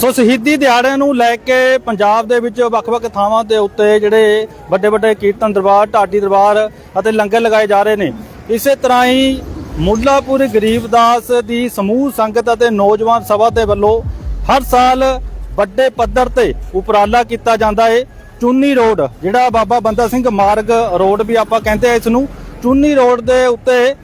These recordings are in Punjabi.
ਸੋ ਸ਼ਹੀਦੀ ਦਿਹਾੜੇ ਨੂੰ ਲੈ ਕੇ ਪੰਜਾਬ ਦੇ ਵਿੱਚ ਵੱਖ-ਵੱਖ ਥਾਵਾਂ ਦੇ ਉੱਤੇ ਜਿਹੜੇ ਵੱਡੇ-ਵੱਡੇ ਕੀਰਤਨ ਦਰਬਾਰ, ਢਾਡੀ ਦਰਬਾਰ ਅਤੇ ਲੰਗਰ ਲਗਾਏ ਜਾ ਰਹੇ ਨੇ। ਇਸੇ ਤਰ੍ਹਾਂ ਹੀ ਮੁੱਲਾਪੁਰ ਗਰੀਬਦਾਸ ਦੀ ਸਮੂਹ ਸੰਗਤ ਅਤੇ ਨੌਜਵਾਨ ਸਭਾ ਦੇ ਵੱਲੋਂ ਹਰ ਸਾਲ ਵੱਡੇ ਪੱਧਰ ਤੇ ਉਪਰਾਲਾ ਕੀਤਾ ਜਾਂਦਾ ਏ। ਚੁੰਨੀ ਰੋਡ, ਜਿਹੜਾ ਬਾਬਾ ਬੰਦਾ ਸਿੰਘ ਮਾਰਗ ਰੋਡ ਵੀ ਆਪਾਂ ਕਹਿੰਦੇ ਆ ਇਸ ਨੂੰ ਚੁੰਨੀ ਰੋਡ ਦੇ ਉੱਤੇ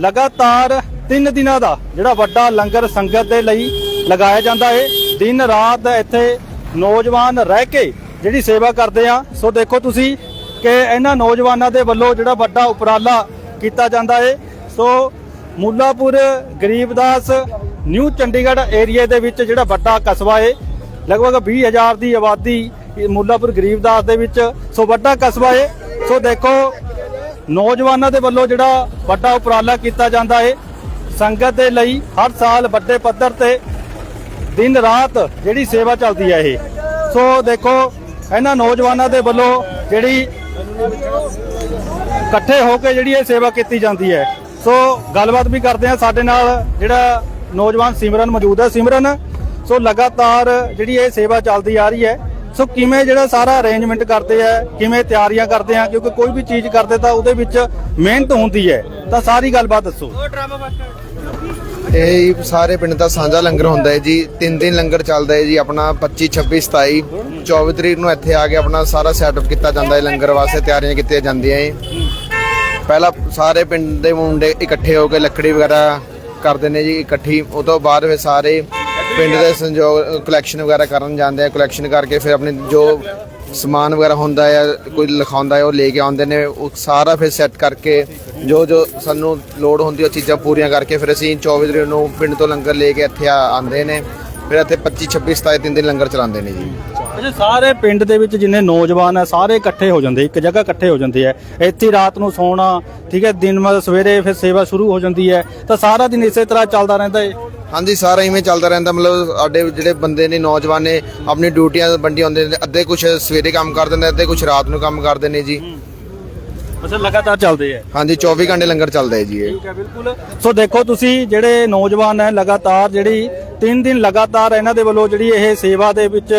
ਲਗਾਤਾਰ 3 ਦਿਨਾਂ ਦਾ ਜਿਹੜਾ ਵੱਡਾ ਲੰਗਰ ਸੰਗਤ ਦੇ ਲਈ ਲਗਾਇਆ ਜਾਂਦਾ ਏ। ਦਿਨ ਰਾਤ ਇੱਥੇ ਨੌਜਵਾਨ ਰਹਿ ਕੇ ਜਿਹੜੀ ਸੇਵਾ ਕਰਦੇ ਆ, ਸੋ ਦੇਖੋ ਤੁਸੀਂ ਕਿ ਇਹਨਾਂ ਨੌਜਵਾਨਾਂ ਦੇ ਵੱਲੋਂ ਜਿਹੜਾ ਵੱਡਾ ਉਪਰਾਲਾ ਕੀਤਾ ਜਾਂਦਾ ਏ। So Mullanpur Garibdas new Chandigarh area ਦੇ ਵਿੱਚ ਜਿਹੜਾ ਵੱਡਾ ਕਸਬਾ ਏ, ਲਗਭਗ 20000 ਦੀ ਆਬਾਦੀ ਇਹ ਮੁੱਲਾਪੁਰ ਗਰੀਬਦਾਸ ਦੇ ਵਿੱਚ, ਸੋ ਵੱਡਾ ਕਸਬਾ ਏ। ਸੋ ਦੇਖੋ ਨੌਜਵਾਨਾਂ ਦੇ ਵੱਲੋਂ ਜਿਹੜਾ ਵੱਡਾ ਉਪਰਾਲਾ ਕੀਤਾ ਜਾਂਦਾ ਹੈ ਸੰਗਤ ਦੇ ਲਈ ਹਰ ਸਾਲ ਵੱਡੇ ਪੱਧਰ ਤੇ ਦਿਨ ਰਾਤ ਜਿਹੜੀ ਸੇਵਾ ਚੱਲਦੀ ਹੈ ਇਹ। ਸੋ ਦੇਖੋ, ਇਹਨਾਂ ਨੌਜਵਾਨਾਂ ਦੇ ਵੱਲੋਂ ਜਿਹੜੀ ਇਕੱਠੇ ਹੋ ਕੇ ਜਿਹੜੀ ਇਹ ਸੇਵਾ ਕੀਤੀ ਜਾਂਦੀ ਹੈ। ਸੋ ਗੱਲਬਾਤ ਵੀ ਕਰਦੇ ਆ ਸਾਡੇ ਨਾਲ ਜਿਹੜਾ ਨੌਜਵਾਨ ਸਿਮਰਨ ਮੌਜੂਦ ਹੈ। ਸਿਮਰਨ, ਸੋ ਲਗਾਤਾਰ ਜਿਹੜੀ ਇਹ ਸੇਵਾ ਚੱਲਦੀ ਆ ਰਹੀ ਹੈ। ਸੋ ਕਿਵੇਂ ਜਿਹੜਾ ਸਾਰਾ ਅਰੇਂਜਮੈਂਟ ਕਰਦੇ ਆ, ਕਿਵੇਂ ਤਿਆਰੀਆਂ ਕਰਦੇ ਆ, ਕਿਉਂਕਿ ਕੋਈ ਵੀ ਚੀਜ਼ ਕਰਦੇ ਤਾਂ ਉਹਦੇ ਵਿੱਚ ਮਿਹਨਤ ਹੁੰਦੀ ਹੈ। ਤਾਂ ਸਾਰੀ ਗੱਲਬਾਤ ਦੱਸੋ। ਇਹ ਸਾਰੇ ਪਿੰਡ ਦਾ ਸਾਂਝਾ ਲੰਗਰ ਹੁੰਦਾ ਹੈ ਜੀ। ਤਿੰਨ ਦਿਨ ਲੰਗਰ ਚੱਲਦਾ ਹੈ ਜੀ, ਆਪਣਾ 25 26 27 24 ਤਰੀਕ ਨੂੰ ਇੱਥੇ ਆ ਕੇ ਆਪਣਾ ਸਾਰਾ ਸੈਟਅਪ ਕੀਤਾ ਜਾਂਦਾ ਹੈ, ਲੰਗਰ ਵਾਸਤੇ ਤਿਆਰੀਆਂ ਕੀਤੀਆਂ ਜਾਂਦੀਆਂ ਹੈ। ਪਹਿਲਾਂ ਸਾਰੇ ਪਿੰਡ ਦੇ ਮੁੰਡੇ ਇਕੱਠੇ ਹੋ ਕੇ ਲੱਕੜੀ ਵਗੈਰਾ ਕਰਦੇ ਨੇ ਜੀ, ਇਕੱਠੀ। ਉਹ ਤੋਂ ਬਾਅਦ ਫਿਰ ਸਾਰੇ ਪਿੰਡ ਦੇ ਸੰਯੋਗ ਕਲੈਕਸ਼ਨ ਵਗੈਰਾ ਕਰਨ ਜਾਂਦੇ ਆ। ਕਲੈਕਸ਼ਨ ਕਰਕੇ ਫਿਰ ਆਪਣੀ ਜੋ ਸਮਾਨ ਵਗੈਰਾ ਹੁੰਦਾ ਹੈ, ਕੋਈ ਲਿਖਾਉਂਦਾ ਹੈ, ਉਹ ਲੈ ਕੇ ਆਉਂਦੇ ਨੇ, ਉਹ ਸਾਰਾ ਫਿਰ ਸੈੱਟ ਕਰਕੇ ਜੋ ਜੋ ਸਾਨੂੰ ਲੋੜ ਹੁੰਦੀ ਉਹ ਚੀਜ਼ਾਂ ਪੂਰੀਆਂ ਕਰਕੇ ਫਿਰ ਅਸੀਂ 24 ਤਰੀਕ ਨੂੰ ਪਿੰਡ ਤੋਂ ਲੰਗਰ ਲੈ ਕੇ ਇੱਥੇ ਆਉਂਦੇ ਨੇ। ਫਿਰ ਇੱਥੇ 25 26 27 ਤਿੰਨ ਦਿਨ ਲੰਗਰ ਚਲਾਉਂਦੇ ਨੇ ਜੀ। ਅੱਛਾ, ਸਾਰੇ ਪਿੰਡ ਦੇ ਵਿੱਚ ਜਿੰਨੇ ਨੌਜਵਾਨ ਆ, ਸਾਰੇ ਇਕੱਠੇ ਹੋ ਜਾਂਦੇ, ਇੱਕ ਜਗ੍ਹਾ ਇਕੱਠੇ ਹੋ ਜਾਂਦੇ ਆ। ਇੱਥੇ ਰਾਤ ਨੂੰ ਸੌਣਾ, ਠੀਕ ਹੈ, ਦਿਨ ਮਾ ਸਵੇਰੇ ਫਿਰ ਸੇਵਾ ਸ਼ੁਰੂ ਹੋ ਜਾਂਦੀ ਹੈ। ਤਾਂ ਸਾਰਾ ਦਿਨ ਇਸੇ ਤਰ੍ਹਾਂ ਚੱਲਦਾ ਰਹਿੰਦਾ ਹੈ। ਹਾਂਜੀ ਸਾਰਾ ਇਵੇਂ ਚੱਲਦਾ ਰਹਿੰਦਾ ਮਤਲਬ ਸਾਡੇ ਜਿਹੜੇ ਬੰਦੇ ਨੇ ਨੌਜਵਾਨ ਨੇ ਆਪਣੀ ਡਿਊਟੀਆਂ ਵੰਡੀਆਂ ਹੁੰਦੇ ਨੇ ਅੱਧੇ ਕੁਝ ਸਵੇਰੇ ਕੰਮ ਕਰ ਦਿੰਦੇ ਅੱਧੇ ਕੁਝ ਰਾਤ ਨੂੰ ਕੰਮ ਕਰਦੇ ਨੇ ਜੀ। ਅੱਛਾ ਲਗਾਤਾਰ ਚੱਲਦੇ ਆ। ਹਾਂਜੀ 24 ਘੰਟੇ ਲੰਗਰ ਚੱਲਦਾ ਹੈ ਜੀ ਇਹ। ਠੀਕ ਹੈ ਬਿਲਕੁਲ। ਸੋ ਦੇਖੋ ਤੁਸੀਂ ਜਿਹੜੇ ਨੌਜਵਾਨ ਹੈ ਲਗਾਤਾਰ ਜਿਹੜੀ 3 ਦਿਨ ਲਗਾਤਾਰ ਇਹਨਾਂ ਦੇ ਵੱਲੋਂ ਜਿਹੜੀ ਇਹ ਸੇਵਾ ਦੇ ਵਿੱਚ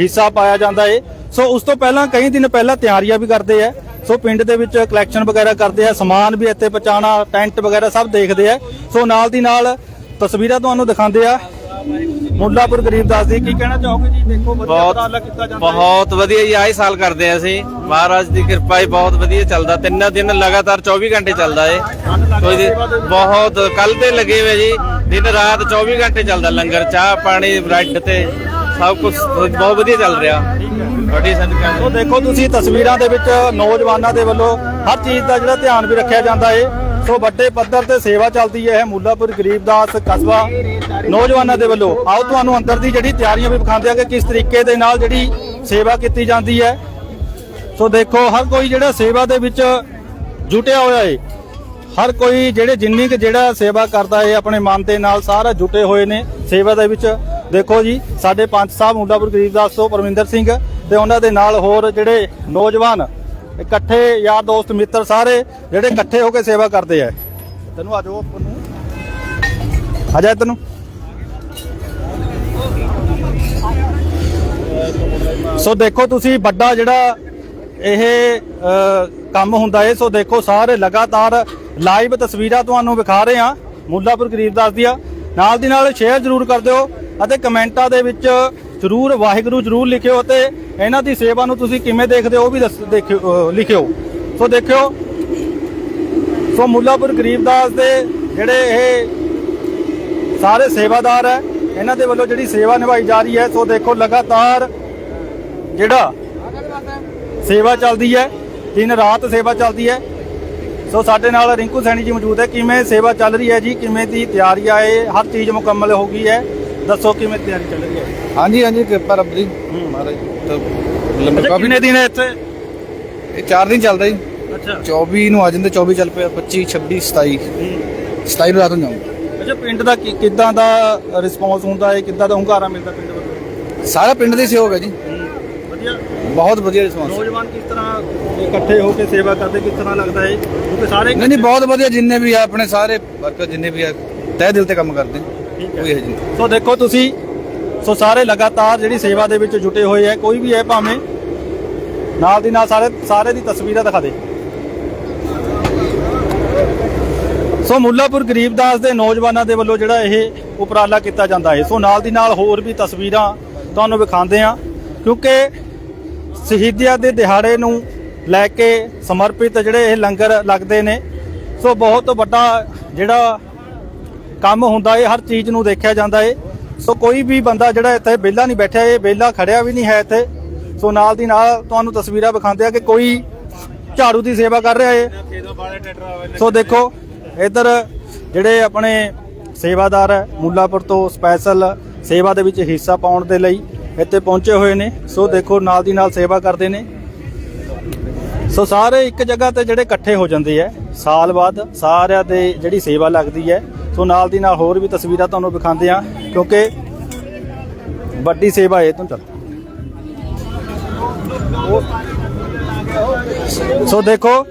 ਹਿੱਸਾ ਪਾਇਆ ਜਾਂਦਾ ਹੈ ਸੋ ਉਸ ਤੋਂ ਪਹਿਲਾਂ ਕਈ ਦਿਨ ਪਹਿਲਾਂ ਤਿਆਰੀਆਂ ਵੀ ਕਰਦੇ ਆ। ਸੋ ਪਿੰਡ ਦੇ ਵਿੱਚ ਕਲੈਕਸ਼ਨ ਵਗੈਰਾ ਕਰਦੇ ਆ ਸਮਾਨ ਵੀ ਇੱਥੇ ਪਹੁੰਚਾਉਣਾ ਟੈਂਟ ਵਗੈਰਾ ਸਭ ਦੇਖਦੇ ਆ। ਸੋ ਨਾਲ ਦੀ ਨਾਲ ਤਸਵੀਰਾਂ ਤੁਹਾਨੂੰ ਦਿਖਾਉਂਦੇ ਆ। ਮੁੱਲਾਪੁਰ ਗਰੀਬਦਾਸ ਦੀ ਕੀ ਕਹਿਣਾ ਚਾਹੋਗੇ ਜੀ? ਦੇਖੋ ਵਧੀਆ ਬਹੁਤ ਉਪਰਾਲਾ ਕੀਤਾ ਜਾਂਦਾ ਹੈ। ਬਹੁਤ ਵਧੀਆ ਜੀ ਆਏ ਸਾਲ ਕਰਦੇ ਆ ਅਸੀਂ। ਮਹਾਰਾਜ ਦੀ ਕਿਰਪਾ ਹੀ ਬਹੁਤ ਵਧੀਆ ਚੱਲਦਾ। ਤਿੰਨ ਦਿਨ ਲਗਾਤਾਰ 24 ਘੰਟੇ ਚੱਲਦਾ ਏ। ਕੋਈ ਦੀ- ਬਹੁਤ ਕੱਲ ਤੇ ਲੱਗੇ ਹੋਏ ਜੀ। ਦਿਨ ਰਾਤ 24 ਘੰਟੇ ਚੱਲਦਾ ਲੰਗਰ ਚਾਹ ਪਾਣੀ ਬ੍ਰੈਡ ਤੇ ਸਭ ਕੁਝ ਬਹੁਤ ਵਧੀਆ ਚੱਲ ਰਿਹਾ। ਬੜੀ ਸਦਕਾ ਸੋ ਦੇਖੋ ਤੁਸੀਂ ਤਸਵੀਰਾਂ ਦੇ ਵਿੱਚ ਨੌਜਵਾਨਾਂ ਦੇ ਵੱਲੋਂ ਹਰ ਚੀਜ਼ ਦਾ ਜਿਹੜਾ ਧਿਆਨ ਵੀ ਰੱਖਿਆ ਜਾਂਦਾ ਹੈ ਸੋ ਵੱਡੇ ਪੱਧਰ ਤੇ ਸੇਵਾ ਚੱਲਦੀ ਹੈ ਇਹ ਮੁੱਲਾਪੁਰ ਗਰੀਬਦਾਸ ਕਸਬਾ। ਨੌਜਵਾਨਾਂ ਦੇ ਵੱਲੋਂ ਆਓ ਤੁਹਾਨੂੰ ਅੰਦਰ ਦੀ ਜਿਹੜੀ ਤਿਆਰੀਆਂ ਵੀ ਵਿਖਾਉਂਦੇ ਆ ਕਿ ਕਿਸ ਤਰੀਕੇ ਦੇ ਨਾਲ ਜਿਹੜੀ ਸੇਵਾ ਕੀਤੀ ਜਾਂਦੀ ਹੈ। ਸੋ ਦੇਖੋ, ਹਰ ਕੋਈ ਜਿਹੜਾ ਸੇਵਾ ਦੇ ਵਿੱਚ ਜੁਟਿਆ ਹੋਇਆ ਹੈ ਹਰ ਕੋਈ ਜਿਹੜੇ ਜਿੰਨੀ ਕੁ ਜਿਹੜਾ ਸੇਵਾ ਕਰਦਾ ਹੈ ਆਪਣੇ ਮਨ ਦੇ ਨਾਲ ਸਾਰਾ ਜੁਟੇ ਹੋਏ ਨੇ ਸੇਵਾ ਦੇ ਵਿੱਚ। ਦੇਖੋ ਜੀ, ਸਾਡੇ ਪੰਚ ਸਾਹਿਬ ਮੁੱਲਾਪੁਰ ਗਰੀਬਦਾਸ ਤੋਂ ਪਰਮਿੰਦਰ ਸਿੰਘ ਤੇ ਉਹਨਾਂ ਦੇ ਨਾਲ ਹੋਰ ਜਿਹੜੇ ਨੌਜਵਾਨ ਇਕੱਠੇ ਯਾਰ ਦੋਸਤ, ਮਿੱਤਰ ਸਾਰੇ ਜਿਹੜੇ ਇਕੱਠੇ ਹੋ ਕੇ ਸੇਵਾ ਕਰਦੇ ਆ। ਤੈਨੂੰ ਆ ਉੱਪਰ ਨੂੰ ਆ ਜਾ ਤੈਨੂੰ ਸੋ ਦੇਖੋ ਤੁਸੀਂ ਵੱਡਾ ਜਿਹੜਾ ਇਹ ਕੰਮ ਹੁੰਦਾ ਏ, ਸੋ ਦੇਖੋ ਸਾਰੇ ਲਗਾਤਾਰ ਲਾਈਵ ਤਸਵੀਰਾਂ ਤੁਹਾਨੂੰ ਵਿਖਾ ਰਹੇ ਹਾਂ, ਮੁੱਲਾਪੁਰ ਗਰੀਬਦਾਸ ਦੀਆਂ। ਨਾਲ ਦੀ ਨਾਲ ਸ਼ੇਅਰ ਜ਼ਰੂਰ ਕਰ ਦਿਓ ਅਤੇ ਕਮੈਂਟਾਂ ਦੇ ਵਿੱਚ ਜ਼ਰੂਰ ਵਾਹਿਗੁਰੂ ਜ਼ਰੂਰ ਲਿਖਿਓ ਅਤੇ ਇਹਨਾਂ ਦੀ ਸੇਵਾ ਨੂੰ ਤੁਸੀਂ ਕਿਵੇਂ ਦੇਖਦੇ ਹੋ ਉਹ ਵੀ ਦੱਸ ਦੇਖਿਓ ਲਿਖਿਓ। ਸੋ ਦੇਖਿਓ, ਸੋ ਮੁੱਲਾਪੁਰ ਗਰੀਬਦਾਸ ਦੇ ਜਿਹੜੇ ਇਹ ਸਾਰੇ ਸੇਵਾਦਾਰ ਹੈ, ਇਹਨਾਂ ਦੇ ਵੱਲੋਂ ਜਿਹੜੀ ਸੇਵਾ ਨਿਭਾਈ ਜਾ ਰਹੀ ਹੈ, ਸੋ ਦੇਖੋ ਲਗਾਤਾਰ ਜਿਹੜਾ ਸੇਵਾ ਚੱਲਦੀ ਹੈ, ਦਿਨ ਰਾਤ ਸੇਵਾ ਚੱਲਦੀ ਹੈ। ਸੋ ਸਾਡੇ ਨਾਲ ਰਿੰਕੂ ਸੈਣੀ ਜੀ ਮੌਜੂਦ ਹੈ। ਕਿਵੇਂ ਸੇਵਾ ਚੱਲ ਰਹੀ ਹੈ ਜੀ? ਕਿਵੇਂ ਦੀ ਤਿਆਰੀ ਹੈ ਹਰ ਚੀਜ਼ ਮੁਕੰਮਲ ਹੋ ਗਈ ਹੈ। ਦੱਸੋ ਕਿਵੇਂ ਤਿਆਰੀ ਚੱਲ ਰਹੀ ਹੈ? ਹਾਂਜੀ ਹਾਂਜੀ ਕਿਰਪਾ ਰੱਬ ਦੀ। ਮਹਾਰਾਜ ਤਾਂ ਲੰਬੇ ਅੱਛਾ ਕਾਫੀ ਕਿੰਨੇ ਦਿਨ ਹੈ ਇੱਥੇ? ਇਹ 4 ਦਿਨ ਚੱਲਦਾ ਜੀ। ਅੱਛਾ। 24 ਨੂੰ ਆ ਜਾਂਦੇ 24 ਚੱਲ ਪਿਆ 25 26 27 27 ਨੂੰ ਰਾਤ ਨੂੰ ਜਾਊਂਗਾ। ਅੱਛਾ ਪਿੰਡ ਦਾ ਕੀ- ਕਿੱਦਾਂ ਦਾ ਰਿਸਪੌਂਸ ਹੁੰਦਾ ਹੈ? ਕਿੱਦਾਂ ਦਾ ਹੁੰਗਾਰਾ ਮਿਲਦਾ ਪਿੰਡ ਵੱਲੋਂ? ਸਾਰਾ ਪਿੰਡ ਦੀ ਸੇਵਾ ਹੈ ਜੀ। ਵਧੀਆ। ਬਹੁਤ ਵਧੀਆ ਰਿਸਪਾਂਸ ਨੌਜਵਾਨ ਕਿਸ ਤਰ੍ਹਾਂ ਇਕੱਠੇ ਹੋ ਕੇ ਸੇਵਾ ਕਰਦੇ ਕਿਸ ਤਰ੍ਹਾਂ ਲੱਗਦਾ ਹੈ? ਕਿਉਂਕਿ ਸਾਰੇ ਨਹੀਂ ਨਹੀਂ ਬਹੁਤ ਵਧੀਆ ਜਿੰਨੇ ਵੀ ਆ ਆਪਣੇ ਸਾਰੇ ਵਰਕਰ ਜਿੰਨੇ ਵੀ ਆ ਤਹਿ ਦਿਲ ਤੇ ਕੰਮ ਕਰਦੇ। ਠੀਕ ਕੋਈ ਹੈ ਜੀ। ਸੋ ਦੇਖੋ ਤੁਸੀਂ ਸੋ ਸਾਰੇ ਲਗਾਤਾਰ ਜਿਹੜੀ ਸੇਵਾ ਦੇ ਵਿੱਚ ਜੁਟੇ ਹੋਏ ਹੈ ਕੋਈ ਵੀ ਹੈ ਭਾਵੇਂ ਨਾਲ ਦੀ ਨਾਲ ਸਾਰੇ ਸਾਰੇ ਦੀ ਤਸਵੀਰਾਂ ਦਿਖਾ ਦੇ। ਸੋ ਮੁੱਲਾਪੁਰ ਗਰੀਬਦਾਸ ਦੇ ਨੌਜਵਾਨਾਂ ਦੇ ਵੱਲੋਂ ਜਿਹੜਾ ਇਹ ਉਪਰਾਲਾ ਕੀਤਾ ਜਾਂਦਾ ਹੈ। ਸੋ ਨਾਲ ਦੀ ਨਾਲ ਹੋਰ ਵੀ ਤਸਵੀਰਾਂ ਤੁਹਾਨੂੰ ਵਿਖਾਉਂਦੇ ਆ ਕਿਉਂਕਿ ਸ਼ਹੀਦੀਆਂ ਦੇ ਦਿਹਾੜੇ ਨੂੰ ਲੈ ਕੇ ਸਮਰਪਿਤ ਜਿਹੜੇ ਇਹ ਲੰਗਰ ਲੱਗਦੇ ਨੇ ਸੋ ਬਹੁਤ ਵੱਡਾ ਜਿਹੜਾ ਕੰਮ ਹੁੰਦਾ ਏ, ਹਰ ਚੀਜ਼ ਨੂੰ ਦੇਖਿਆ ਜਾਂਦਾ ਏ। ਸੋ ਕੋਈ ਵੀ ਬੰਦਾ ਜਿਹੜਾ ਇੱਥੇ ਵਿਹਲਾ ਨਹੀਂ ਬੈਠਿਆ ਏ ਵਿਹਲਾ ਖੜਿਆ ਵੀ ਨਹੀਂ ਹੈ ਇੱਥੇ। ਸੋ ਨਾਲ ਦੀ ਨਾਲ ਤੁਹਾਨੂੰ ਤਸਵੀਰਾਂ ਵਿਖਾਉਂਦੇ ਆ ਕਿ ਕੋਈ ਝਾੜੂ ਦੀ ਸੇਵਾ ਕਰ ਰਿਹਾ ਹੈ ਸੋ ਦੇਖੋ, ਇੱਧਰ ਜਿਹੜੇ ਆਪਣੇ ਸੇਵਾਦਾਰ ਹੈ, ਮੁੱਲਾਪੁਰ ਤੋਂ ਸਪੈਸ਼ਲ ਸੇਵਾ ਦੇ ਵਿੱਚ ਹਿੱਸਾ ਪਾਉਣ ਦੇ ਲਈ ਇੱਥੇ ਪਹੁੰਚੇ ਹੋਏ ਨੇ। ਸੋ ਦੇਖੋ, ਨਾਲ ਦੀ ਨਾਲ ਸੇਵਾ ਕਰਦੇ ਨੇ। ਸੋ ਸਾਰੇ ਇੱਕ ਜਗ੍ਹਾ ਤੇ ਜਿਹੜੇ ਇਕੱਠੇ ਹੋ ਜਾਂਦੇ ਆ, ਸਾਲ ਬਾਅਦ ਸਾਰਿਆਂ ਦੇ ਜਿਹੜੀ ਸੇਵਾ ਲੱਗਦੀ ਹੈ ਸੋ ਨਾਲ ਦੀ ਨਾਲ ਹੋਰ ਵੀ ਤਸਵੀਰਾਂ ਤੁਹਾਨੂੰ ਵਿਖਾਉਂਦੇ ਆ ਕਿਉਂਕਿ ਵੱਡੀ ਸੇਵਾ ਹੈ ਤੁਹਾਨੂੰ ਚੱਲ ਸੋ ਦੇਖੋ,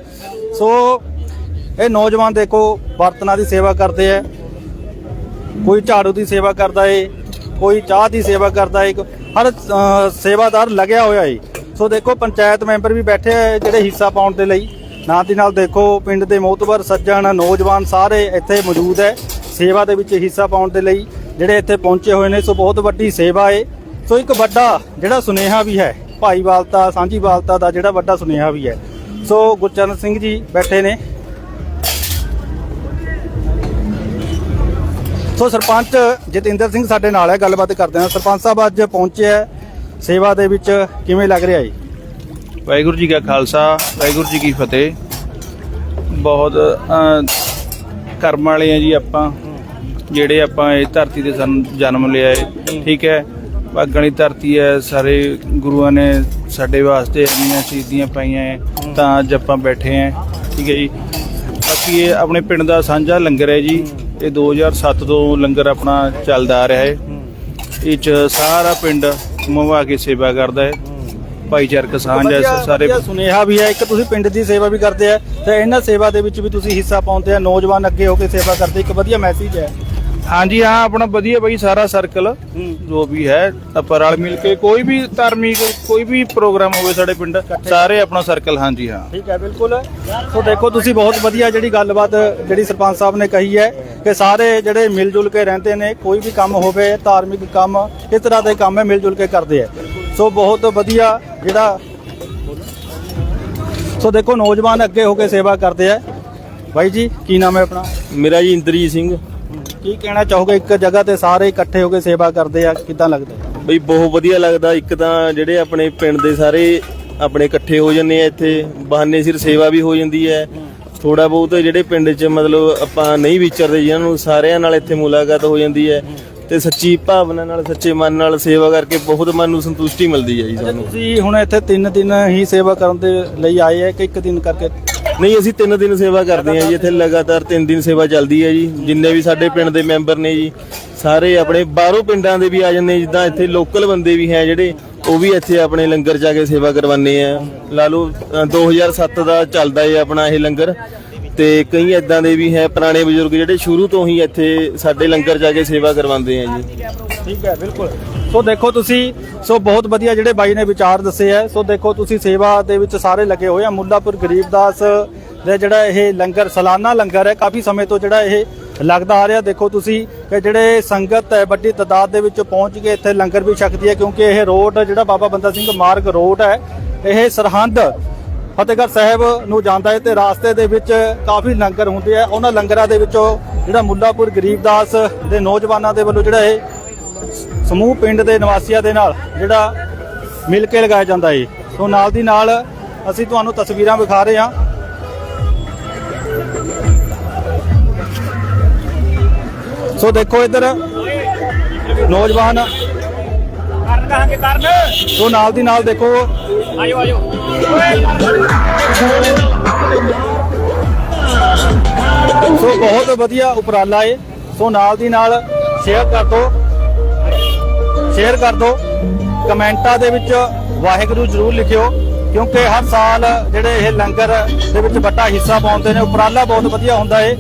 ਸੋ ਇਹ ਨੌਜਵਾਨ ਦੇਖੋ, ਬਰਤਨਾਂ ਦੀ ਸੇਵਾ ਕਰਦੇ ਆ ਕੋਈ ਝਾੜੂ ਦੀ ਸੇਵਾ ਕਰਦਾ ਏ, ਕੋਈ ਚਾਹ ਦੀ ਸੇਵਾ ਕਰਦਾ ਏ ਹਰ ਸੇਵਾਦਾਰ ਲੱਗਿਆ ਹੋਇਆ ਏ। ਸੋ ਦੇਖੋ, ਪੰਚਾਇਤ ਮੈਂਬਰ ਵੀ ਬੈਠੇ ਆ ਜਿਹੜੇ ਹਿੱਸਾ ਪਾਉਣ ਦੇ ਲਈ। ਨਾਲ ਦੀ ਨਾਲ ਦੇਖੋ, ਪਿੰਡ ਦੇ ਮੋਤਬਰ ਸੱਜਣ, ਨੌਜਵਾਨ ਸਾਰੇ ਇੱਥੇ ਮੌਜੂਦ ਹੈ। ਸੇਵਾ ਦੇ ਵਿੱਚ ਹਿੱਸਾ ਪਾਉਣ ਦੇ ਲਈ ਜਿਹੜੇ ਇੱਥੇ ਪਹੁੰਚੇ ਹੋਏ ਨੇ ਸੋ ਬਹੁਤ ਵੱਡੀ ਸੇਵਾ ਏ। ਸੋ ਇੱਕ ਵੱਡਾ ਜਿਹੜਾ ਸੁਨੇਹਾ ਵੀ ਹੈ ਭਾਈਵਾਲਤਾ ਸਾਂਝੀਵਾਲਤਾ ਦਾ ਜਿਹੜਾ ਵੱਡਾ ਸੁਨੇਹਾ ਵੀ ਹੈ। ਸੋ ਗੁਰਚਰਨ ਸਿੰਘ ਜੀ ਬੈਠੇ ਨੇ। ਸੋ ਸਰਪੰਚ ਜਤਿੰਦਰ ਸਿੰਘ ਸਾਡੇ ਨਾਲ ਹੈ ਗੱਲਬਾਤ ਕਰਦੇ ਹਾਂ। ਸਰਪੰਚ ਸਾਹਿਬ ਅੱਜ ਪਹੁੰਚਿਆ ਸੇਵਾ ਦੇ ਵਿੱਚ। ਕਿਵੇਂ ਲੱਗ ਰਿਹਾ ਜੀ ਵਾਹਿਗੁਰੂ ਜੀ ਕਾ ਖਾਲਸਾ ਵਾਹਿਗੁਰੂ ਜੀ ਕੀ ਫਤਿਹ। ਬਹੁਤ ਅਹ, ਕਰਮ ਵਾਲੇ ਆ ਜੀ ਆਪਾਂ। ਜਿਹੜੇ ਆਪਾਂ ਇਹ ਧਰਤੀ ਤੇ ਸਾਨੂੰ, ਜਨਮ ਲਿਆ ਹੈ, ਠੀਕ ਹੈ। ਭਾਗਾਂ ਦੀ ਧਰਤੀ ਹੈ, ਸਾਰੇ ਗੁਰੂਆਂ ਨੇ ਸਾਡੇ ਵਾਸਤੇ ਇੰਨੀਆਂ ਸ਼ਹੀਦੀਆਂ ਪਾਈਆਂ ਹੈ, ਤਾਂ ਅੱਜ ਆਪਾਂ ਬੈਠੇ ਹਾਂ, ਠੀਕ ਹੈ ਜੀ। ਬਾਕੀ ਇਹ ਆਪਣੇ ਪਿੰਡ ਦਾ ਸਾਂਝਾ ਲੰਗਰ ਹੈ ਜੀ। ਇਹ 2007 ਤੋਂ ਲੰਗਰ ਆਪਣਾ ਚੱਲਦਾ ਆ ਰਿਹਾ ਹੈ। ਇਹ ਚ ਸਾਰਾ ਪਿੰਡ ਮੁਵਾ ਕੇ ਸੇਵਾ ਕਰਦਾ ਹੈ। ਭਾਈਚਾਰਕ ਸਾਂਝ ਹੈ ਸਾਰੇ ਸੁਨੇਹਾ ਵੀ ਹੈ, ਇੱਕ ਤੁਸੀਂ ਪਿੰਡ ਦੀ ਸੇਵਾ ਵੀ ਕਰਦੇ ਆ, ਤੇ ਇਹਨਾਂ ਸੇਵਾ ਦੇ ਵਿੱਚ ਵੀ ਤੁਸੀਂ ਹਿੱਸਾ ਪਾਉਂਦੇ ਆ, ਨੌਜਵਾਨ ਅੱਗੇ ਹੋ ਕੇ ਸੇਵਾ ਕਰਦੇ, ਇੱਕ ਵਧੀਆ ਮੈਸੇਜ ਹੈ। ਹਾਂਜੀ ਹਾਂ ਆਪਣਾ ਵਧੀਆ ਬਈ ਸਾਰਾ ਸਰਕਲ ਜੋ ਵੀ ਹੈ ਆਪਾਂ ਰਲ ਮਿਲ ਕੇ ਕੋਈ ਵੀ ਧਾਰਮਿਕ ਕੋਈ ਵੀ ਪ੍ਰੋਗਰਾਮ ਹੋਵੇ ਸਾਡੇ ਪਿੰਡ ਸਾਰੇ ਆਪਣਾ ਸਰਕਲ ਹਾਂਜੀ ਹਾਂ। ਠੀਕ ਹੈ ਬਿਲਕੁਲ। ਸੋ ਦੇਖੋ ਤੁਸੀਂ ਬਹੁਤ ਵਧੀਆ ਜਿਹੜੀ ਗੱਲਬਾਤ ਜਿਹੜੀ ਸਰਪੰਚ ਸਾਹਿਬ ਨੇ ਕਹੀ ਹੈ ਕਿ ਸਾਰੇ ਜਿਹੜੇ ਮਿਲ ਜੁਲ ਕੇ ਰਹਿੰਦੇ ਨੇ ਕੋਈ ਵੀ ਕੰਮ ਹੋਵੇ ਧਾਰਮਿਕ ਕੰਮ ਇਸ ਤਰ੍ਹਾਂ ਦੇ ਕੰਮ ਹੈ ਮਿਲ ਜੁਲ ਕੇ ਕਰਦੇ ਆ। ਸੋ ਬਹੁਤ ਵਧੀਆ ਜਿਹੜਾ ਸੋ ਦੇਖੋ ਨੌਜਵਾਨ ਅੱਗੇ ਹੋ ਕੇ ਸੇਵਾ ਕਰਦੇ ਆ। ਬਾਈ ਜੀ ਕੀ ਨਾਮ ਹੈ ਆਪਣਾ? ਮੇਰਾ ਜੀ ਇੰਦਰਜੀਤ ਸਿੰਘ। ਕੀ ਕਹਿਣਾ ਚਾਹੋਗੇ? ਇੱਕ ਜਗ੍ਹਾ ਤੇ ਸਾਰੇ ਇਕੱਠੇ ਹੋ ਕੇ ਸੇਵਾ ਕਰਦੇ ਆ ਕਿਦਾਂ ਲੱਗਦਾ? ਹੈ? ਬਈ ਬਹੁਤ ਵਧੀਆ ਲੱਗਦਾ। ਇੱਕ ਤਾਂ ਜਿਹੜੇ ਆਪਣੇ ਪਿੰਡ ਦੇ ਸਾਰੇ ਆਪਣੇ ਇਕੱਠੇ ਹੋ ਜੰਨੇ ਆ ਇੱਥੇ। ਬਹਾਨੇ ਸਿਰ ਸੇਵਾ ਵੀ ਹੋ ਜਾਂਦੀ ਹੈ। ਥੋੜਾ ਬਹੁਤ ਜਿਹੜੇ ਪਿੰਡ 'ਚ ਮਤਲਬ ਆਪਾਂ ਨਹੀਂ ਵਿਚਰਦੇ ਜਿਹਨਾਂ ਨੂੰ ਸਾਰਿਆਂ ਨਾਲ ਇੱਥੇ ਮੁਲਾਕਾਤ ਹੋ ਜਾਂਦੀ ਹੈ ਤੇ ਸੱਚੀ ਭਾਵਨਾ ਨਾਲ ਸੱਚੇ ਮਨ ਨਾਲ ਸੇਵਾ ਕਰਕੇ ਬਹੁਤ ਮਨ ਨੂੰ ਸੰਤੁਸ਼ਟੀ ਮਿਲਦੀ ਹੈ ਜੀ ਸਾਨੂੰ। ਤੁਸੀਂ ਹੁਣ ਇੱਥੇ ਤਿੰਨ ਦਿਨ ਹੀ ਸੇਵਾ ਕਰਨ ਦੇ ਲਈ ਆਏ ਆ ਕਿ ਇੱਕ ਦਿਨ ਕਰਕੇ? ਨਹੀਂ ਅਸੀਂ ਤਿੰਨ ਦਿਨ ਸੇਵਾ ਕਰਦੇ ਹਾਂ ਜੀ ਇੱਥੇ ਲਗਾਤਾਰ ਤਿੰਨ ਦਿਨ ਸੇਵਾ ਚੱਲਦੀ ਹੈ ਜੀ। ਜਿੰਨੇ ਵੀ ਸਾਡੇ ਪਿੰਡ ਦੇ ਮੈਂਬਰ ਨੇ ਜੀ ਸਾਰੇ ਆਪਣੇ ਬਾਹਰੋਂ ਪਿੰਡਾਂ ਦੇ ਵੀ ਆ ਜਾਂਦੇ ਜਿੱਦਾਂ ਇੱਥੇ ਲੋਕਲ ਬੰਦੇ ਵੀ ਹੈ ਜਿਹੜੇ ਉਹ ਵੀ ਇੱਥੇ ਆਪਣੇ ਲੰਗਰ ਜਾ ਕੇ ਸੇਵਾ ਕਰਵਾਉਂਦੇ ਆ। ਲਾ ਲਓ ਅ, 2007 ਦਾ ਚੱਲਦਾ ਹੈ ਆਪਣਾ ਇਹ ਲੰਗਰ। ਤੇ ਕਈ ਇਦਾਂ ਦੇ ਵੀ ਹੈ, ਪੁਰਾਣੇ ਬਜ਼ੁਰਗ ਜਿਹੜੇ ਸ਼ੁਰੂ ਤੋਂ ਹੀ ਇੱਥੇ ਸਾਡੇ ਲੰਗਰ ਜਾ ਕੇ ਸੇਵਾ ਕਰਵਾਉਂਦੇ ਆ ਜੀ। ਠੀਕ ਹੈ, ਬਿਲਕੁਲ। ਸੋ ਦੇਖੋ ਤੁਸੀਂ, ਸੋ ਬਹੁਤ ਵਧੀਆ ਜਿਹੜੇ ਬਾਈ ਨੇ ਵਿਚਾਰ ਦੱਸੇ ਆ। ਸੋ ਦੇਖੋ ਤੁਸੀਂ ਸੇਵਾ ਦੇ ਵਿੱਚ ਸਾਰੇ ਲੱਗੇ ਹੋਏ ਆ। ਮੁੱਲਾਪੁਰ ਗਰੀਬਦਾਸ ਦੇ ਜਿਹੜਾ ਇਹ ਲੰਗਰ, ਸਾਲਾਨਾ ਲੰਗਰ ਹੈ, ਕਾਫੀ ਸਮੇਂ ਤੋਂ ਜਿਹੜਾ ਇਹ ਲੱਗਦਾ ਆ ਰਿਹਾ। ਦੇਖੋ ਤੁਸੀਂ ਕਿ ਜਿਹੜੇ ਸੰਗਤ ਹੈ, ਵੱਡੀ ਤਾਦਾਦ ਦੇ ਵਿੱਚ ਪਹੁੰਚ ਕੇ ਇੱਥੇ ਲੰਗਰ ਵੀ ਛਕਦੀ ਹੈ, ਕਿਉਂਕਿ ਇਹ ਰੋਡ ਜਿਹੜਾ ਬਾਬਾ ਬੰਦਾ ਸਿੰਘ ਮਾਰਗ ਰੋਡ ਹੈ, ਇਹ ਸਰਹੰਦ ਫਤਿਹਗੜ੍ਹ ਸਾਹਿਬ ਨੂੰ ਜਾਂਦਾ ਹੈ ਤੇ ਰਾਸਤੇ ਦੇ ਵਿੱਚ ਕਾਫੀ ਲੰਗਰ ਹੁੰਦੇ ਆ। ਉਹਨਾਂ ਲੰਗਰਾਂ ਦੇ ਵਿੱਚੋਂ ਜਿਹੜਾ ਮੁੱਲਾਪੁਰ ਗਰੀਬਦਾਸ ਦੇ ਨੌਜਵਾਨਾਂ ਦੇ ਵੱਲੋਂ ਜਿਹੜਾ ਇਹ ਸਮੂਹ ਪਿੰਡ ਦੇ ਨਿਵਾਸੀਆਂ ਦੇ ਨਾਲ ਜਿਹੜਾ ਮਿਲ ਕੇ ਲਗਾਇਆ ਜਾਂਦਾ ਹੈ ਸੋ ਨਾਲ ਦੀ ਨਾਲ ਅਸੀਂ ਤੁਹਾਨੂੰ ਤਸਵੀਰਾਂ ਵਿਖਾ ਰਹੇ ਹਾਂ। ਸੋ ਦੇਖੋ ਇੱਧਰ ਨੌਜਵਾਨ ਕਰਨ ਕਹਾਂਗੇ ਕਰਨ। ਸੋ ਨਾਲ ਦੀ ਨਾਲ ਦੇਖੋ। ਸੋ ਬਹੁਤ ਵਧੀਆ ਉਪਰਾਲਾ ਏ। ਸੋ ਨਾਲ ਦੀ ਨਾਲ ਸ਼ੇਅਰ ਕਰ ਦਿਓ। ਸ਼ੇਅਰ ਕਰ ਦਿਓ। ਕਮੈਂਟਾਂ ਦੇ ਵਿੱਚ ਵਾਹਿਗੁਰੂ ਜਰੂਰ ਲਿਖਿਓ। ਕਿਉਂਕਿ ਹਰ ਸਾਲ ਜਿਹੜੇ ਇਹ ਲੰਗਰ ਦੇ ਵਿੱਚ ਵੱਡਾ ਹਿੱਸਾ ਪਾਉਂਦੇ ਨੇ ਉਪਰਾਲਾ ਬਹੁਤ ਵਧੀਆ ਹੁੰਦਾ ਏ।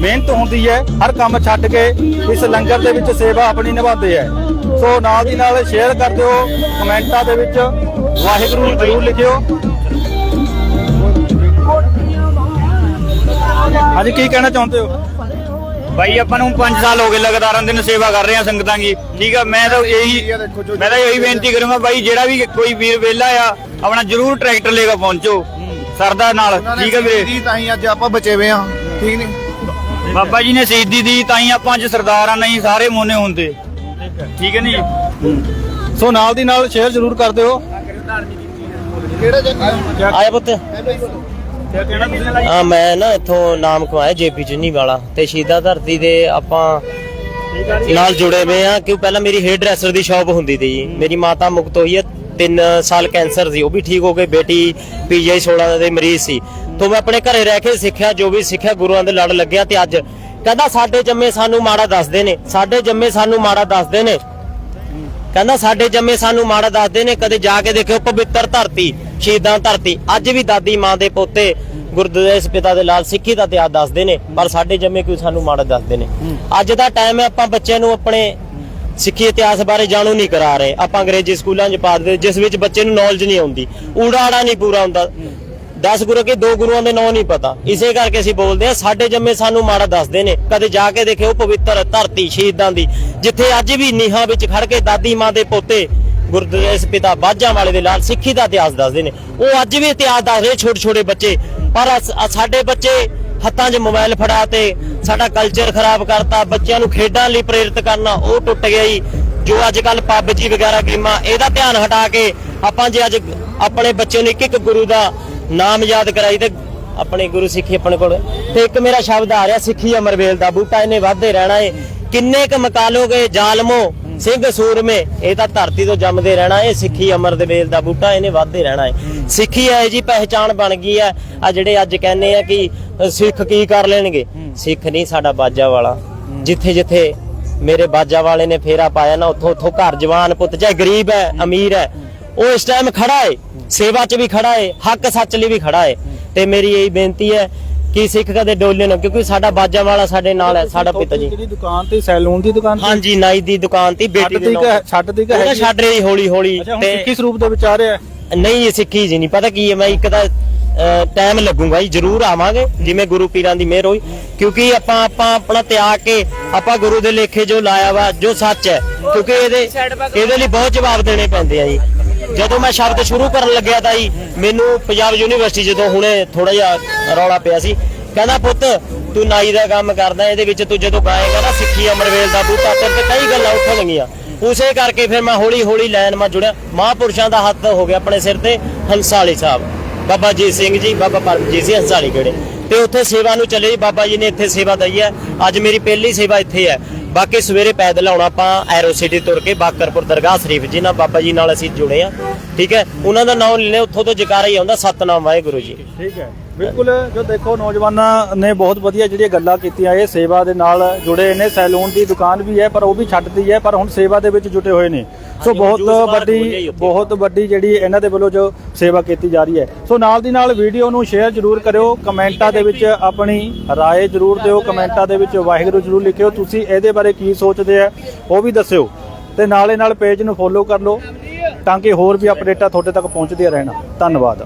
ਮਿਹਨਤ ਹੁੰਦੀ ਹੈ ਹਰ ਕੰਮ ਛੱਡ ਕੇ ਇਸ ਲੰਗਰ ਦੇ ਵਿੱਚ ਸੇਵਾ ਆਪਣੀ ਨਿਭਾਉਂਦੇ ਹੈ। ਸੋ ਨਾਲ ਦੀ ਨਾਲ ਸ਼ੇਅਰ ਕਰ ਦਿਓ ਕਮੈਂਟਾਂ ਦੇ ਵਿੱਚ ਵਾਹਿਗੁਰੂ ਜ਼ਰੂਰ ਲਿਖਿਓ। ਹਾਂਜੀ ਕੀ ਕਹਿਣਾ ਚਾਹੁੰਦੇ ਹੋ? ਭਾਈ ਆਪਾਂ ਨੂੰ 5 ਸਾਲ ਹੋ ਗਏ ਲਗਾਤਾਰ ਅੰਦਰ ਸੇਵਾ ਕਰ ਰਹੇ ਹਾਂ ਸੰਗਤਾਂ ਦੀ। ਠੀਕ ਆ ਮੈਂ ਤਾਂ ਇਹੀ ਮੈਂ ਤਾਂ ਇਹੀ ਬੇਨਤੀ ਕਰੂੰਗਾ ਭਾਈ ਜਿਹੜਾ ਵੀ ਕੋਈ ਵੀਰ ਵਿਹਲਾ ਆ ਆਪਣਾ ਜਰੂਰ ਟਰੈਕਟਰ ਲੈ ਕੇ ਪਹੁੰਚੋ। ਸਰਦਾ ਨਾਲ। ਠੀਕ ਹੈ ਵੀਰੇ? ਤਾਂ ਹੀ ਅੱਜ ਆਪਾਂ ਬਚੇਵੇ ਆ ਠੀਕ ਨਹੀਂ ਬਾਬਾ ਜੀ ਨੇ ਸ਼ਹੀਦੀ ਦੀ ਤਾਂ ਹੀ ਆਪਾਂ ਅੱਜ ਸਰਦਾਰਾਂ ਨਹੀਂ ਸਾਰੇ ਮੋਨੇ ਹੁੰਦੇ। ਠੀਕ ਹੈ। ਨਹੀਂ ਸੋ ਨਾਲ ਦੀ ਨਾਲ ਸ਼ੇਅਰ ਜ਼ਰੂਰ ਕਰ ਦਿਓ। ਆਇਆ ਪੁੱਤ? ਹਾਂ ਮੈਂ ਨਾ ਇੱਥੋਂ ਨਾਮ ਕਮਾਇਆ ਜੇਪੀ ਚੁੰਨੀ ਵਾਲਾ ਤੇ ਸ਼ਹੀਦਾਂ ਧਰਤੀ ਦੇ ਆਪਾਂ ਨਾਲ ਜੁੜੇ ਹੋਏ ਆ ਕਿਉਂ ਪਹਿਲਾਂ ਮੇਰੀ ਹੇਅਰ ਡਰੈਸਰ ਦੀ ਸ਼ਾਪ ਹੁੰਦੀ ਸੀ ਜੀ। ਮੇਰੀ ਮਾਤਾ ਮੁਕਤ ਹੋਈ ਹੈ 3 ਸਾਲ ਕੈਂਸਰ ਸੀ ਉਹ ਵੀ ਠੀਕ ਹੋ ਗਏ ਬੇਟੀ ਪੀਜੀਆਈ 16 ਦੇ ਮਰੀਜ਼ ਸੀ। ਤੋਂ ਮੈਂ ਆਪਣੇ ਘਰੇ ਰਹਿ ਕੇ ਸਿੱਖਿਆ, ਜੋ ਵੀ ਸਿੱਖਿਆ ਗੁਰੂਆਂ ਦੇ ਲੜ ਲੱਗਿਆ ਤੇ ਅੱਜ ਕਹਿੰਦਾ ਸਾਡੇ ਜੰਮੇ ਸਾਨੂੰ ਮਾੜਾ ਦੱਸਦੇ ਨੇ, ਸਾਡੇ ਜੰਮੇ ਸਾਨੂੰ ਮਾੜਾ ਦੱਸਦੇ ਨੇ। ਕਹਿੰਦਾ ਸਾਡੇ ਜੰਮੇ ਸਾਨੂੰ ਮਾੜਾ ਦੱਸਦੇ ਨੇ, ਕਦੇ ਜਾ ਕੇ ਦੇਖਿਓ ਪਵਿੱਤਰ ਧਰਤੀ, ਸ਼ਹੀਦਾਂ ਧਰਤੀ, ਅੱਜ ਵੀ ਦਾਦੀ ਮਾਂ ਦੇ ਪੋਤੇ ਗੁਰਦੇਸ ਪਿਤਾ ਦੇ ਲਾਲ ਸਿੱਖੀ ਦਾ ਇਤਿਹਾਸ ਦੱਸਦੇ ਨੇ, ਪਰ ਸਾਡੇ ਜੰਮੇ ਕਿਉਂ ਸਾਨੂੰ ਮਾੜਾ ਦੱਸਦੇ ਨੇ। ਅੱਜ ਦਾ ਟਾਈਮ ਹੈ, ਆਪਾਂ ਬੱਚਿਆਂ ਨੂੰ ਆਪਣੇ ਸਿੱਖੀ ਇਤਿਹਾਸ ਬਾਰੇ ਜਾਣੂ ਨਹੀਂ ਕਰਾ ਰਹੇ। ਆਪਾਂ ਅੰਗਰੇਜ਼ੀ ਸਕੂਲਾਂ 'ਚ ਪਾ ਦਿੰਦੇ, ਜਿਸ ਵਿੱਚ ਬੱਚੇ ਨੂੰ ਨੌਲੇਜ ਨਹੀਂ ਆਉਂਦੀ ਊੜਾੜਾ ਨਹੀਂ ਪੂਰਾ ਹੁੰਦਾ। 10 ਗੁਰੂ ਕੇ ਦੋ ਗੁਰੂਆਂ ਦੇ ਨਾਂ ਨਹੀਂ ਪਤਾ। ਇਸੇ ਕਰਕੇ ਅਸੀਂ ਬੋਲਦੇ ਆ ਸਾਡੇ ਜੰਮੇ ਸਾਨੂੰ ਮਾੜਾ ਦੱਸਦੇ ਨੇ। ਕਦੇ ਜਾ ਕੇ ਦੇਖਿਓ ਪਵਿੱਤਰ ਧਰਤੀ ਸ਼ਹੀਦਾਂ ਦੀ, ਜਿੱਥੇ ਅੱਜ ਵੀ ਨੀਹਾਂ ਵਿੱਚ ਖੜ ਕੇ ਦਾਦੀ ਮਾਂ ਦੇ ਪੋਤੇ ਗੁਰਦੇਸ ਪਿਤਾ ਬਾਜਾਂ ਵਾਲੇ ਦੇ ਲਾਲ ਸਿੱਖੀ ਦਾ ਇਤਿਹਾਸ ਦੱਸਦੇ ਨੇ। ਉਹ ਅੱਜ ਵੀ ਇਤਿਹਾਸ ਦੱਸ ਰਹੇ ਛੋਟੇ ਛੋਟੇ ਬੱਚੇ। ਪਰ ਸਾਡੇ ਬੱਚੇ ਹੱਥਾਂ 'ਚ ਮੋਬਾਈਲ ਫੜਾ ਤੇ ਸਾਡਾ ਕਲਚਰ ਖਰਾਬ ਕਰਤਾ, ਬੱਚਿਆਂ ਨੂੰ ਖੇਡਾਂ ਲਈ ਪ੍ਰੇਰਿਤ ਕਰਨਾ, ਉਹ ਟੁੱਟ ਗਿਆ ਜੀ। ਜੋ ਅੱਜ ਕੱਲ ਪਬਜੀ ਵਗੈਰਾ ਗੇਮਾਂ, ਇਹਦਾ ਧਿਆਨ ਹਟਾ ਕੇ ਆਪਾਂ ਜੇ ਅੱਜ ਆਪਣੇ ਬੱਚੇ ਨੂੰ ਇੱਕ ਇੱਕ ਗੁਰੂ ਦਾ ਨਾਮ ਯਾਦ ਕਰਾਈ ਤੇ ਆਪਣੇ ਗੁਰੂ ਸਿੱਖੀ ਆਪਣੇ ਕੋਲ। ਤੇ ਇੱਕ ਮੇਰਾ ਸ਼ਬਦ ਆ ਰਿਹਾ, ਸਿੱਖੀ ਅਮਰਵੇਲ ਦਾ, ਬੂਟਾ ਇਹਨੇ ਵਾਧੇ ਰਹਿਣਾ ਏ। ਕਿੰਨੇ ਕ ਮਕਾਲੋਗੇ ਜ਼ਾਲਮੋ, ਸਿੰਘ ਸੂਰਮੇ, ਇਹ ਤਾਂ ਧਰਤੀ ਤੋਂ ਜੰਮਦੇ ਰਹਿਣਾ ਏ, ਸਿੱਖੀ ਅਮਰ ਦੇ ਵੇਲ ਦਾ ਬੂਟਾ ਇਹਨੇ ਵਾਧੇ ਰਹਿਣਾ ਏ। ਸਿੱਖੀ ਹੈ ਜੀ ਪਹਿਚਾਣ ਬਣ ਗਈ ਹੈ ਆ ਜਿਹੜੇ ਅੱਜ ਕਹਿੰਦੇ ਆ ਕਿ ਸਿੱਖ ਕੀ ਕਰ ਲੈਣਗੇ? ਸਿੱਖ ਨਹੀਂ ਸਾਡਾ ਬਾਜਾ ਵਾਲਾ। ਜਿੱਥੇ ਜਿੱਥੇ ਮੇਰੇ ਬਾਜਾ ਵਾਲੇ ਨੇ ਫੇਰਾ ਪਾਇਆ ਨਾ, ਉੱਥੋਂ ਉੱਥੋਂ ਘਰ ਜਵਾਨ ਪੁੱਤ, ਚਾਹੇ ਗਰੀਬ ਹੈ, ਅਮੀਰ ਹੈ, ਉਹ ਇਸ ਟਾਈਮ ਖੜਾ ਹੈ ਸੇਵਾ 'ਚ ਵੀ ਖੜਾ ਏ ਹੱਕ ਸੱਚ ਲਈ ਵੀ ਖੜਾ ਏ। ਤੇ ਮੇਰੀ ਇਹੀ ਬੇਨਤੀ ਹੈ ਕਿ ਸਿੱਖ ਕਦੇ ਡੋਲੇ ਨਾ ਕਿਉਂਕਿ ਸਾਡਾ ਬਾਜਾ ਵਾਲਾ ਸਾਡੇ ਨਾਲ ਹੈ ਸਾਡਾ ਪਿਤਾ ਜੀ। ਕਿਹੜੀ ਦੁਕਾਨ ਤੇ ਸੈਲੂਨ ਦੀ ਦੁਕਾਨ ਤੇ? ਹਾਂਜੀ ਨਾਈ ਦੀ ਦੁਕਾਨ ਤੇ ਬੇਟੀ ਦੇ ਦੀ ਨਾਲ ਛੱਡ ਦੀ ਹੈਗੀ? ਛੱਡ ਰਹੀ ਹੌਲੀ ਹੌਲੀ ਤੇ ਸਿੱਖੀ ਸਰੂਪ ਦੇ ਵਿੱਚ ਆ ਰਿਹਾ ਹੈ? ਨਹੀਂ ਇਹ ਸਿੱਖੀ ਜੀ ਨਹੀਂ ਪਤਾ ਕੀ ਹੈ ਮੈਂ ਇੱਕ ਤਾਂ ਟਾਈਮ ਲੱਗੂਗਾ ਜੀ ਜ਼ਰੂਰ ਆਵਾਂਗੇ ਜਿਵੇਂ ਗੁਰੂ ਪੀਰਾਂ ਦੀ ਮਿਹਰ ਹੋਈ ਕਿਉਂਕਿ ਆਪਾਂ ਆਪਾਂ ਆਪਣਾ ਤਿਆਗ ਕੇ ਆਪਾਂ ਗੁਰੂ ਦੇ ਲੇਖੇ ਜੋ ਲਾਇਆ ਵਾ ਜੋ ਸੱਚ ਹੈ ਕਿਉਂਕਿ ਇਹਦੇ ਇਹਦੇ ਲਈ ਬਹੁਤ ਜਵਾਬ ਦੇਣੇ ਪੈਂਦੇ ਆ ਜੀ। ਜਦੋਂ ਮੈਂ ਸ਼ਬਦ ਸ਼ੁਰੂ ਕਰਨ ਲੱਗਿਆ ਤਾਂ ਜੀ ਮੈਨੂੰ ਪੰਜਾਬ ਯੂਨੀਵਰਸਿਟੀ ਜਦੋਂ ਹੁਣੇ ਥੋੜਾ ਜਿਹਾ ਰੌਲਾ ਪਿਆ ਸੀ। ਕਹਿੰਦਾ, ਪੁੱਤ, ਤੂੰ ਨਾਈ ਦਾ ਕੰਮ ਕਰਦਾ, ਇਹਦੇ ਵਿੱਚ ਤੂੰ ਜਦੋਂ ਗਾਏਗਾ ਨਾ, ਸਿੱਖੀ ਅਮਰਵੇਲ ਦਾ ਬੂਟਾ, ਤੇਰੇ ਤੇ ਕਈ ਗੱਲਾਂ ਉੱਠਣਗੀਆਂ ਉਸੇ ਕਰਕੇ ਫਿਰ ਮੈਂ ਹੌਲੀ ਹੌਲੀ ਲਾਈਨ ਮਾ ਜੁੜਿਆ। ਮਹਾਂਪੁਰਸ਼ਾਂ ਦਾ ਹੱਥ ਹੋ ਗਿਆ ਆਪਣੇ ਸਿਰ ਤੇ, ਹੰਸਾਲੀ ਸਾਹਿਬ। ਬਾਬਾ ਜੀ ਸਿੰਘ ਜੀ, ਬਾਬਾ ਪਰਮਜੀਤ ਸਿੰਘ ਹੰਸਾਲੀ ਕਿਹੜੇ? ਤੇ ਉੱਥੇ ਸੇਵਾ ਨੂੰ ਚੱਲੇ ਜੀ। ਬਾਬਾ ਜੀ ਨੇ ਇੱਥੇ ਸੇਵਾ ਦਈ ਹੈ। ਅੱਜ ਮੇਰੀ ਪਹਿਲੀ ਸੇਵਾ ਇੱਥੇ ਹੈ। ਬਾਕੀ ਸਵੇਰੇ ਪੈਦਲ ਆਉਣਾ ਆਪਾਂ ਐਰੋ ਸਿਟੀ ਤੁਰ ਕੇ ਬਾਕਰਪੁਰ ਦਰਗਾਹ ਸ਼ਰੀਫ ਜੀ ਨਾਲ ਬਾਬਾ ਜੀ ਨਾਲ ਅਸੀਂ ਜੁੜੇ ਆ ਠੀਕ ਹੈ। ਉਹਨਾਂ ਦਾ ਨਾਮ ਲੈ ਉੱਥੋਂ ਤੋਂ ਜਕਾਰਾ ਹੀ ਆਉਂਦਾ। ਸਤਨਾਮ ਵਾਹਿਗੁਰੂ ਜੀ। ਠੀਕ ਹੈ। ਬਿਲਕੁਲ ਜੋ ਦੇਖੋ ਨੌਜਵਾਨਾਂ ਨੇ ਬਹੁਤ ਵਧੀਆ ਜਿਹੜੀਆਂ ਗੱਲਾਂ ਕੀਤੀਆਂ ਇਹ ਸੇਵਾ ਦੇ ਨਾਲ ਜੁੜੇ ਨੇ ਸੈਲੂਨ ਦੀ ਦੁਕਾਨ ਵੀ ਹੈ ਪਰ ਉਹ ਵੀ ਛੱਡਦੀ ਹੈ ਪਰ ਹੁਣ ਸੇਵਾ ਦੇ ਵਿੱਚ ਜੁਟੇ ਹੋਏ ਨੇ ਸੋ ਹਾਂਜੀ, ਬਹੁਤ ਜੂਸ ਬਾਰ ਖੁੱਲ੍ਹੇ ਹੀ ਵੱਡੀ ਉੱਥੇ। ਬਹੁਤ ਵੱਡੀ ਜਿਹੜੀ ਇਹਨਾਂ ਦੇ ਵੱਲੋਂ ਜੋ ਸੇਵਾ ਕੀਤੀ ਜਾ ਰਹੀ ਹੈ ਸੋ ਨਾਲ ਦੀ ਨਾਲ ਵੀਡੀਓ ਨੂੰ ਸ਼ੇਅਰ ਜ਼ਰੂਰ ਕਰਿਓ ਕਮੈਂਟਾਂ ਦੇ ਵਿੱਚ ਆਪਣੀ رائے ਜ਼ਰੂਰ ਦਿਓ ਕਮੈਂਟਾਂ ਦੇ ਵਿੱਚ ਵਾਹਿਗੁਰੂ ਜ਼ਰੂਰ ਲਿਖਿਓ ਤੁਸੀਂ ਇਹਦੇ ਬਾਰੇ ਕੀ ਸੋਚਦੇ ਆ ਉਹ ਵੀ ਦੱਸਿਓ ਤੇ ਨਾਲੇ ਨਾਲ ਪੇਜ ਨੂੰ ਫੋਲੋ ਕਰ ਲਓ ਤਾਂ ਕਿ ਹੋਰ ਵੀ ਅਪਡੇਟਾਂ ਤੁਹਾਡੇ ਤੱਕ ਪਹੁੰਚਦੀਆਂ ਰਹਿਣ ਧੰਨਵਾਦ